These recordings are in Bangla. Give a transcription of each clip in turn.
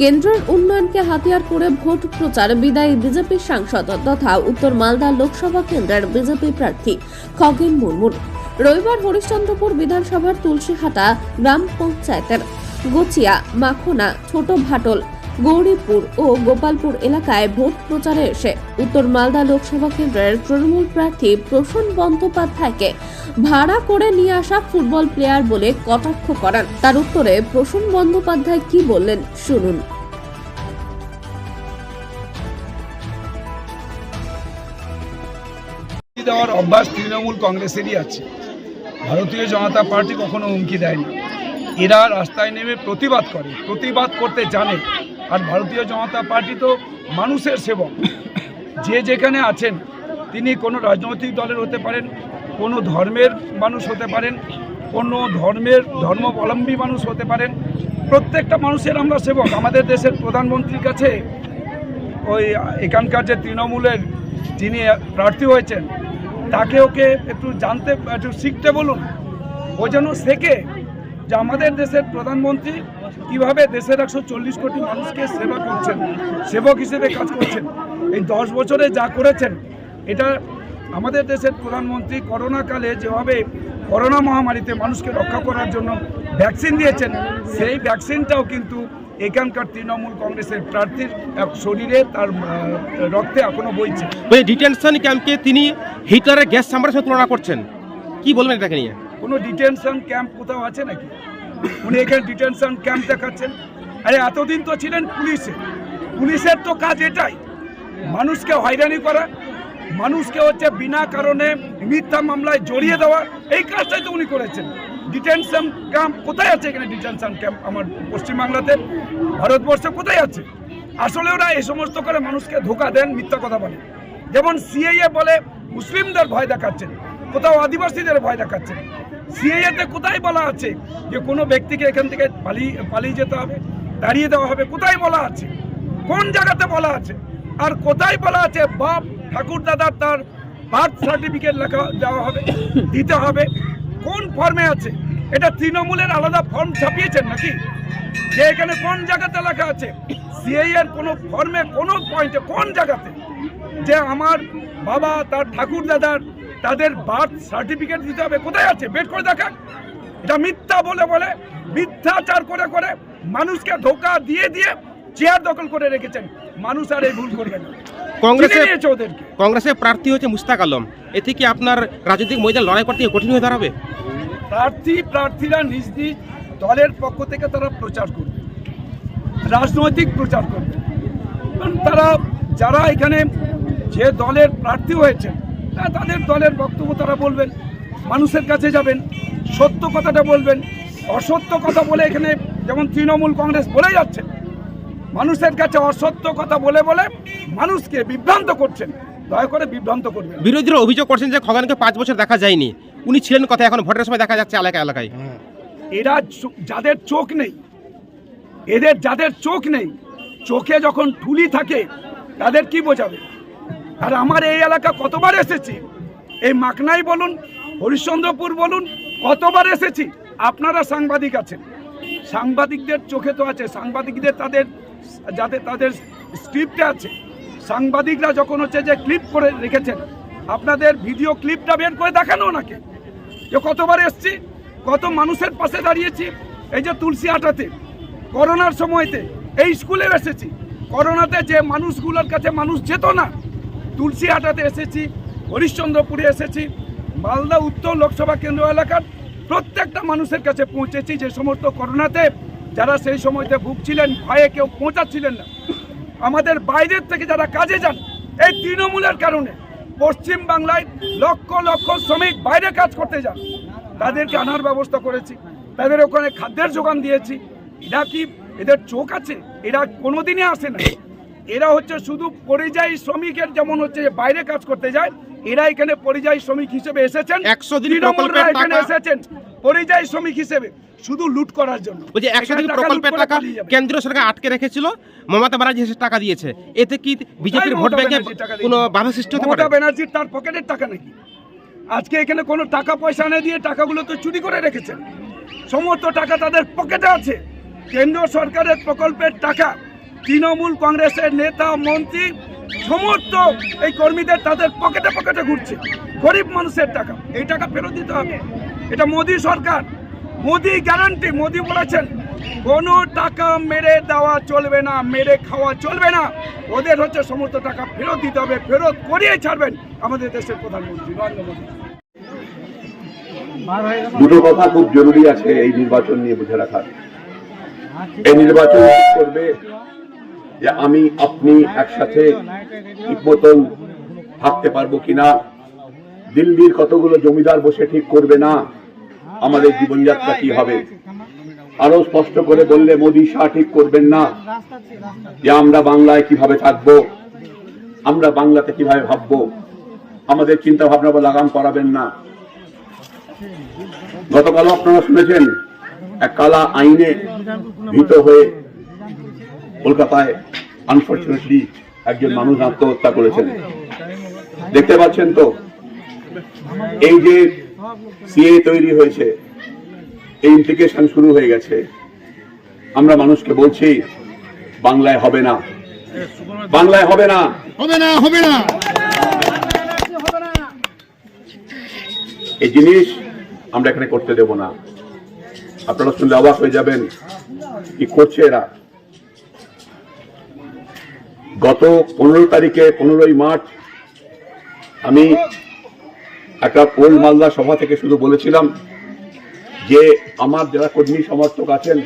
কেন্দ্রের উন্নয়নকে হাতিয়ার করে ভোট প্রচার, বিদায়ী বিজেপি সাংসদ তথা উত্তর মালদা লোকসভা কেন্দ্রের বিজেপি প্রার্থী খগেন মুর্মুর রবিবার হরিশ্চন্দ্রপুর বিধানসভার তুলসীহাটা গ্রাম পঞ্চায়েতের গচিয়া, মাখনা ছোট ভাটল গৌরীপুর ও গোপালপুর এলাকায় ভোট প্রচারে এসে উত্তর মালদা লোকসভা কেন্দ্রের তৃণমূল প্রার্থী প্রসূন বন্দ্যোপাধ্যায়কে ভাড়া করে নিয়ে আসা ফুটবল প্লেয়ার বলে কটাক্ষ করেন। তার উত্তরে, প্রসূন বন্দ্যোপাধ্যায় কি বললেন শুনুন। দেওয়ার অভ্যাস তৃণমূল কংগ্রেসেরই আছে। ভারতীয় জনতা পার্টি কখনো হুমকি দেয় না এরা রাস্তায় নেমে প্রতিবাদ করে, প্রতিবাদ করতে জানে। আর ভারতীয় জনতা পার্টি তো মানুষের সেবক। যে যেখানে আছেন, তিনি কোনো রাজনৈতিক দলের হতে পারেন, কোনো ধর্মের মানুষ হতে পারেন, কোনো ধর্মের ধর্মাবলম্বী মানুষ হতে পারেন। প্রত্যেকটা মানুষের আমরা সেবক। আমাদের দেশের প্রধানমন্ত্রীর কাছে ওই এখানকার যে তৃণমূলের যিনি প্রার্থী হয়েছেন তাকে ওকে একটু জানতে, একটু শিখতে বলুন। ও যেন শেখে যে আমাদের দেশের প্রধানমন্ত্রী কীভাবে দেশের একশো চল্লিশ কোটি মানুষকে সেবা করছেন, সেবক হিসেবে কাজ করছেন। এই দশ বছরে যা করেছেন, এটা আমাদের দেশের প্রধানমন্ত্রী করোনাকালে যেভাবে করোনা মহামারীতে মানুষকে রক্ষা করার জন্য ভ্যাকসিন দিয়েছেন, সেই ভ্যাকসিনটাও কিন্তু এখানকার তৃণমূল কংগ্রেসের প্রার্থীর এক শরীরে তার রক্তে এখনও বইছে। ওই ডিটেনশন ক্যাম্পকে তিনি হিটলারের গ্যাস চাম্বারের সাথে তুলনা করছেন। কি বলবেন এটাকে নিয়ে? কোনো ডিটেনশন ক্যাম্প কোথাও আছে নাকি? উনি এখানে ডিটেনশন ক্যাম্প দেখাচ্ছেন। আরে এতদিন তো ছিলেন পুলিশে। পুলিশের তো কাজ এটাই। মানুষকে হয়রানি করা মানুষকে হচ্ছে বিনা কারণে মিথ্যা মামলায় জড়িয়ে দেওয়া এই কাজটাই তো উনি করেছেন। ডিটেনশন ক্যাম্প কোথায় আছে এখানে ডিটেনশন ক্যাম্প আমার পশ্চিমবাংলাতে? ভারতবর্ষে কোথায় আছে? আসলে ওরা এই সমস্ত করে মানুষকে ধোকা দেন, মিথ্যা কথা বলে। যেমন সিএইএ বলে, মুসলিমদের ভয় দেখাচ্ছেন। কোথাও আদিবাসীদের ভয় দেখাচ্ছেন। সিএইএতে কোথায় বলা আছে যে কোনো ব্যক্তিকে এখান থেকে পালিয়ে পালিয়ে যেতে হবে দাঁড়িয়ে দেওয়া হবে? কোথায় বলা আছে? কোন জায়গাতে বলা আছে? আর কোথায় বলা আছে বাপ, ঠাকুর দাদার তার বার্থ সার্টিফিকেট লেখা দেওয়া হবে, দিতে হবে? কোন ফর্মে আছে? এটা তৃণমূলের আলাদা ফর্ম ছাপিয়েছেন নাকি? যে এখানে কোন জায়গাতে লেখা আছে? সিআই এর কোনো ফর্মে কোনো পয়েন্টে কোন জায়গাতে? যে আমার বাবা তার ঠাকুর দাদার তাদের বার্থ সার্টিফিকেট দিতে হবে কোথায় আছে? বের করে দেখান। এটা মিথ্যা বলে বলে মিথ্যাচার করে করে মানুষকে ধোকা দিয়ে দিয়ে চেয়ার দখল করে রেখেছেন। মানুষ আর এই ভুল করবে না। কংগ্রেসের প্রার্থী হচ্ছে মুস্তাক আলম। এতে কি আপনার রাজনৈতিক ময়দান লড়াই করতে কঠিন হয়ে দাঁড়াবে? প্রার্থী, প্রার্থীরা নিজ নিজ দলের পক্ষ থেকে তারা প্রচার করবে। রাজনৈতিক প্রচার করবে। তারা, যারা এখানে যে দলের প্রার্থী হয়েছেন তাদের দলের বক্তব্য তারা বলবেন, মানুষের কাছে যাবেন, সত্য কথাটা বলবেন, অসত্য কথা বলে এখানে যেমন তৃণমূল কংগ্রেস বলে যাচ্ছে, মানুষের কাছে অসত্য কথা বলে বলে মানুষকে বিভ্রান্ত করছেন। দয়া করে বিভ্রান্ত করবেন বিরোধীরা অভিযোগ করছেন যে খগানকে পাঁচ বছর দেখা যায়নি। উনি ছিলেন কথা এখন ভোটের সময় দেখা যাচ্ছে এলাকা এলাকায়। এরা যাদের চোখ নেই, এদের যাদের চোখ নেই, চোখে যখন ঠুলি থাকে, তাদের কি বোঝাবে? আর আমার এই এলাকা কতবার এসেছি? এই মাকনাই বলুন, হরিশ্চন্দ্রপুর বলুন, কতবার এসেছি? আপনারা সাংবাদিক আছেন। সাংবাদিকদের চোখে তো আছে, সাংবাদিকদের তাদের, যাদের তাদের স্ক্রিপ্টে আছে। সাংবাদিকরা যখন হচ্ছে যে ক্লিপ করে রেখেছেন, আপনাদের ভিডিও ক্লিপটা বের করে দেখানো ওনাকে। যে কতবার এসছি? কত মানুষের পাশে দাঁড়িয়েছি? এই যে তুলসী আটাতে, করোনার সময়তে এই স্কুলে এসেছি। করোনাতে যে মানুষগুলোর কাছে মানুষ যেত না, তুলসী আটাতে এসেছি, হরিশ্চন্দ্রপুরে এসেছি, মালদা উত্তর লোকসভা কেন্দ্র এলাকার প্রত্যেকটা মানুষের কাছে পৌঁছেছি যে সমস্ত করোনাতে যারা সেই সময়তে ভুগছিলেন, ভয়ে কেউ পৌঁছাচ্ছিলেন না। আমাদের বাইরের থেকে যারা কাজে যান, এই তৃণমূলের কারণে পশ্চিম বাংলায় লক্ষ লক্ষ শ্রমিক বাইরে কাজ করতে যান। তাদেরকে আনার ব্যবস্থা করেছি। তাদের ওখানে খাদ্যের যোগান দিয়েছি। এরা কি এদের চোখ আছে? এরা কোনোদিনই আসে না। এরা হচ্ছে শুধু পরিযায়ী শ্রমিকের যেমন হচ্ছে যে বাইরে কাজ করতে যায় এরা এখানে পরিযায়ী শ্রমিক হিসেবে এসেছেন। 100 দিন এখানে এসেছেন পরিযায়ী শ্রমিক হিসেবে শুধু লুট করার জন্য। বলছি একশো এখানে দিন প্রকল্পের টাকা কেন্দ্রীয় সরকার আটকে রেখেছিল। মমতা ব্যানার্জি এসে টাকা দিয়েছে। এতে কি বিজেপির ভোট ব্যাংকে কোনো বাধা সৃষ্টি হতে পারে? মমতা ব্যানার্জির তার পকেটের টাকা নাকি? আজকে এখানে কোনো টাকা পয়সা এনে দিয়ে টাকাগুলো তো চুরি করে রেখেছেন। সমস্ত টাকা তাদের পকেটে আছে। কেন্দ্র সরকারের প্রকল্পের টাকা, তৃণমূল কংগ্রেসের নেতা, মন্ত্রী, সমস্ত এই কর্মীদের তাদের পকেটে পকেটে ঘুরছে। গরিব মানুষের টাকা, এই টাকা ফেরত দিতে হবে। এটা মোদী সরকার। মোদী গ্যারান্টি মোদী বলেছেন কোনো টাকা মেরে দেওয়া চলবে না, মেরে খাওয়া চলবে না। ওদের হচ্ছে সমস্ত টাকা ফেরত দিতে হবে, ফেরত করিয়ে ছাড়বেন আমাদের দেশের প্রধানমন্ত্রী নরেন্দ্র মোদী। দুটো কথা খুব জরুরি আছে এই নির্বাচন নিয়ে বুঝে রাখার। এই নির্বাচন করবে যে আমি, আপনি একসাথে ঠিক মতন থাকতে পারব কিনা, দিল্লির কতগুলো জমিদার বসে ঠিক করবে না, আমাদের জীবনযাত্রা কি হবে? আরও স্পষ্ট করে বললে, মোদী, শাহ ঠিক করবেন না। যে আমরা বাংলায় কীভাবে থাকব? আমরা বাংলাতে কীভাবে ভাববো? আমাদের চিন্তা ভাবনা বা লাগাম করাবেন না। গতকাল আপনারা শুনেছেন, এক কালা আইনে ভীত হয়ে কলকাতায় আনফর্চুনেটলি একজন মানুষ আত্মহত্যা করেছেন। দেখতে পাচ্ছেন তো, এই যে সিএ তৈরি হয়েছে এই ইমপ্লিকেশন শুরু হয়ে গেছে। আমরা মানুষকে বলছি বাংলায় হবে না। বাংলায় হবে না। হবে না হবে না। এই জিনিস আমরা এখানে করতে দেব না। আপনারা শুনলে অবাক হয়ে যাবেন কি করছে এরা। গত পনেরো তারিখে পনেরোই মার্চ আমি একটা ওল্ড মালদা সভা থেকে শুধু বলেছিলাম যে আমার যারা কর্মী সমর্থক আছেন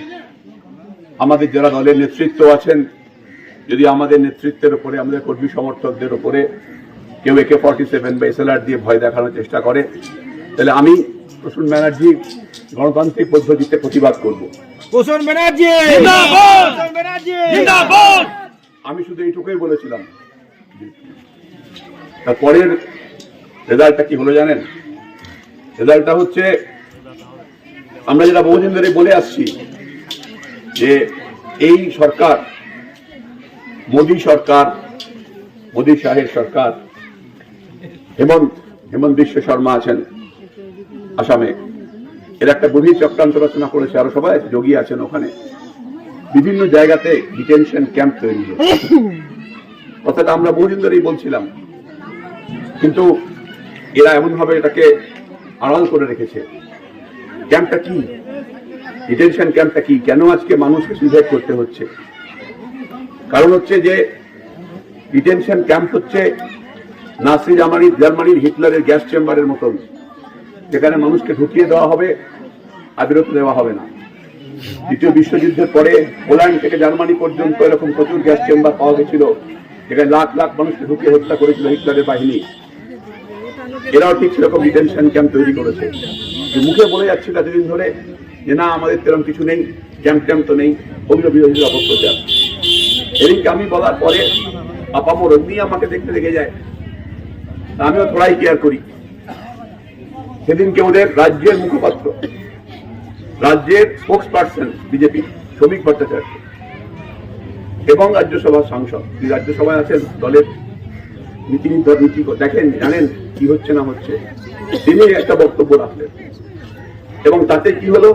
আমাদের যারা দলের নেতৃত্ব আছেন যদি আমাদের নেতৃত্বের উপরে আমাদের কর্মী সমর্থকদের উপরে কেউ একে ফর্টি সেভেন বা এসএলআর দিয়ে ভয় দেখানোর চেষ্টা করে তাহলে আমি প্রসূন ব্যানার্জি গণতান্ত্রিক পদ্ধতিতে প্রতিবাদ করব। ব্যানার্জি! আমি শুধু এইটুকুই বলেছিলাম। তারপরের রেজাল্টটা কি হলো জানেন? রেজাল্টটা হচ্ছে আমরা যেটা বহুদিন ধরে বলে আসছি যে এই সরকার, মোদী সরকার, মোদী শাহের সরকার, হেমন্ত হেমন্ত বিশ্ব শর্মা আছেন আসামে। এর একটা গভীর চক্রান্ত রচনা করেছে, আরও সবাই যোগী আছেন ওখানে। বিভিন্ন জায়গাতে ডিটেনশন ক্যাম্প তৈরি হয়েছে। কথাটা আমরা বহুদিন ধরেই বলছিলাম, কিন্তু এরা এমন ভাবে এটাকে আড়াল করে রেখেছে। ক্যাম্পটা কি? ডিটেনশন ক্যাম্পটা কি? কেন আজকে মানুষকে সুইসাইড করতে হচ্ছে? কারণ হচ্ছে যে ডিটেনশন ক্যাম্প হচ্ছে নাসি জার্মানি জার্মানির হিটলারের গ্যাস চেম্বারের মতন। যেখানে মানুষকে ঢুকিয়ে দেওয়া হবে, আর বিরত দেওয়া হবে না। দ্বিতীয় বিশ্বযুদ্ধের পরে পোল্যান্ড থেকে জার্মানি পর্যন্ত এরকম প্রচুর গ্যাস চেম্বার পাওয়া গেছিল। যেখানে লাখ লাখ মানুষকে ঢুকিয়ে হত্যা করেছিল হিটলারের বাহিনী। এরাও ঠিক সেরকম ডিটেনশন ক্যাম্প তৈরি করেছে। মুখে বলে যাচ্ছিল এতদিন ধরে যে না, আমাদের তেরম কিছু নেই ক্যাম্প ট্যাম্প তো নেই ওগুলো বিরোধীরা অপপ্রচার। এদিকে আমি বলার পরে আপামর অগ্নি আমাকে দেখতে লেগে যায়। আমিও থোড়াই কেয়ার করি। সেদিনকে ওদের রাজ্যের মুখপাত্র, রাজ্যের স্পোক্স পার্সন বিজেপি শ্রমিক ভট্টাচার্য এবং রাজ্যসভার সাংসদ। রাজ্যসভায় আছেন, দলের নীতি নির্ধারণ দেখেন জানেন কি হচ্ছে না হচ্ছে। তিনি একটা বক্তব্য রাখলেন। এবং তাতে কি হলো?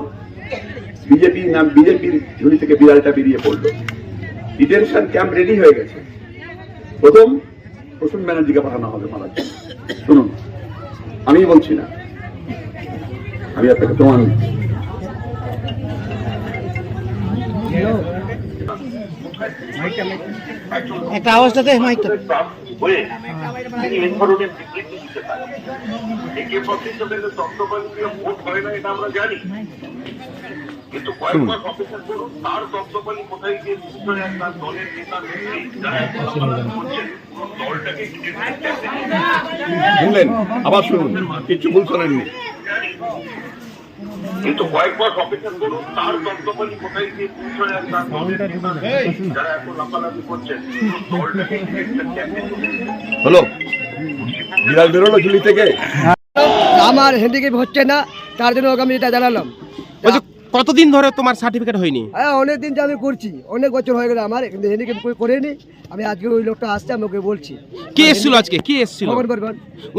বিজেপি নাম বিজেপির ঝুলি থেকে বিড়ালটা বেরিয়ে পড়ল। ডিটেনশন ক্যাম্প রেডি হয়ে গেছে। প্রথম প্রসূন ব্যানার্জিকে পাঠানো হবে জন্য। শুনুন আমি বলছি না। আমি আপনাকে প্রমাণ একটা আওয়াজটা দে মাইকটা। হয়ে তিনি এই ধরনের বিবৃতি দিতে পারেন ভোট হয় না এটা আমরা জানি। কিন্তু কয়েক মাস অপেক্ষা করুন তার তত্ত্বাবধানে কোথায় গিয়ে তার দলের নেতা দলটাকে শুনলেন আবার শুনুন কিছু ভুল শোনেননি কিন্তু কয়েক মাস অপেক্ষা করুন তার কোথায় গিয়ে তার দলের নেতা যারা এখন লাফালাফি করছেন দলটাকে হলো বিড়াল বেরোলো ঝুলি থেকে? আমার হ্যান্ডিক্যাপ হচ্ছে না তার জন্য ওকে আমি এটা জানালাম। কতদিন ধরে তোমার সার্টিফিকেট হয়নি? হ্যাঁ অনেক দিন যে আমি করছি। অনেক বছর হয়ে গেল আমার কিন্তু হ্যান্ডিক্যাপ করে করিনি। আমি আজকে ওই লোকটা আসছে আমি ওকে বলছি। কে এসেছিল আজকে? কে এসেছিল?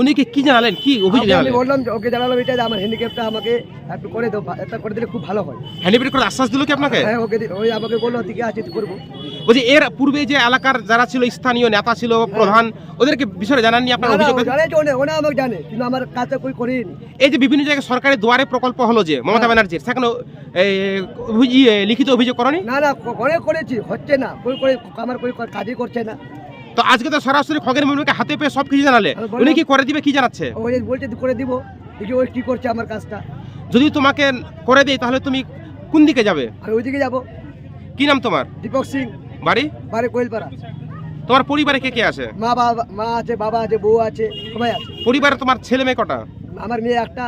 উনি কি কি জানালেন? কি অভিযোগ আমি বললাম ওকে জানালাম এটা যে আমার হ্যান্ডিক্যাপটা আমাকে একটু করে দাও একটা করে দিলে খুব ভালো হয়। হ্যান্ডিপিট করে আশ্বাস দিল কি আপনাকে? হ্যাঁ ওকে ওই আমাকে বলল ঠিক আছে তুই করব? বলছি এর পূর্বে যে এলাকার যারা ছিল স্থানীয় নেতা ছিল প্রধান ওদেরকে বিষয়ে জানাননি আপনার অভিযোগ? জানে ওনা আমাকে জানে কিন্তু আমার কাজটা কই করিনি। এই যে বিভিন্ন জায়গায় সরকারি দুয়ারে প্রকল্প হলো যে মমতা ব্যানার্জির সেখানে লিখিত অভিযোগ করনি? না না করে করেছি হচ্ছে না। কই করে আমার কই কাজই করছে না। তো আজকে তো সরাসরি খগেন মুর্মুকে হাতে পেয়ে সব কিছু জানালে উনি কি করে দিবে কি জানাচ্ছে? ওই বলছে করে দিব। দেখি ওই কি করছে আমার কাজটা। যদি তোমাকে করে দেয় তাহলে তুমি কোন দিকে যাবে? আমি ওইদিকে যাব। কি নাম তোমার? দীপক সিং। বাড়ি? বাড়ি কোয়েলপাড়া। তোমার পরিবারে কে কে আছে? মা বাবা মা আছে বাবা আছে বউ আছে সবাই আছে। পরিবারে তোমার ছেলে মেয়ে কটা? আমার মেয়ে একটা।